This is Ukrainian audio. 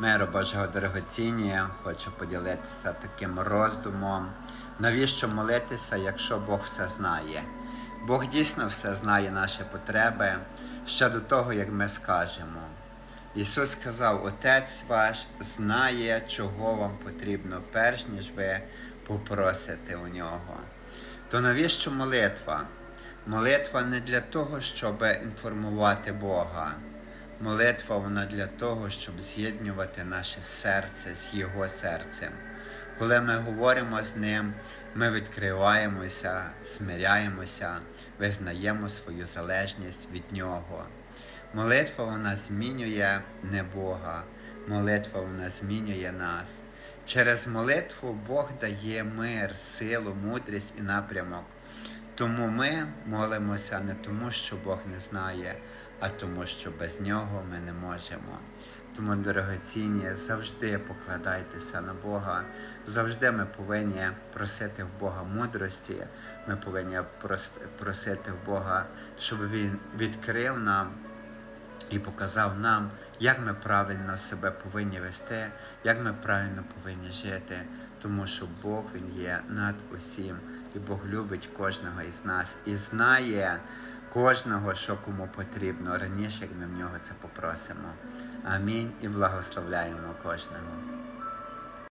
Миру Божого дорогоціння, хочу поділитися таким роздумом. Навіщо молитися, якщо Бог все знає? Бог дійсно все знає наші потреби ще до того, як ми скажемо. Ісус сказав, Отець ваш знає, чого вам потрібно, перш ніж ви попросите у нього. То навіщо молитва? Молитва не для того, щоб інформувати Бога. Молитва вона для того, щоб з'єднувати наше серце з Його серцем. Коли ми говоримо з Ним, ми відкриваємося, смиряємося, визнаємо свою залежність від Нього. Молитва вона змінює не Бога, молитва вона змінює нас. Через молитву Бог дає мир, силу, мудрість і напрямок. Тому ми молимося не тому, що Бог не знає, а тому, що без нього ми не можемо. Тому, дорогоцінні, завжди покладайтеся на Бога. Завжди ми повинні просити в Бога мудрості. Ми повинні прос- просити в Бога, щоб Він відкрив нам і показав нам, як ми правильно себе повинні вести, як ми правильно повинні жити, тому що Бог Він є над усім, і Бог любить кожного із нас і знає кожного, що кому потрібно, раніше, як ми в нього це попросимо. Амінь і благословляємо кожного.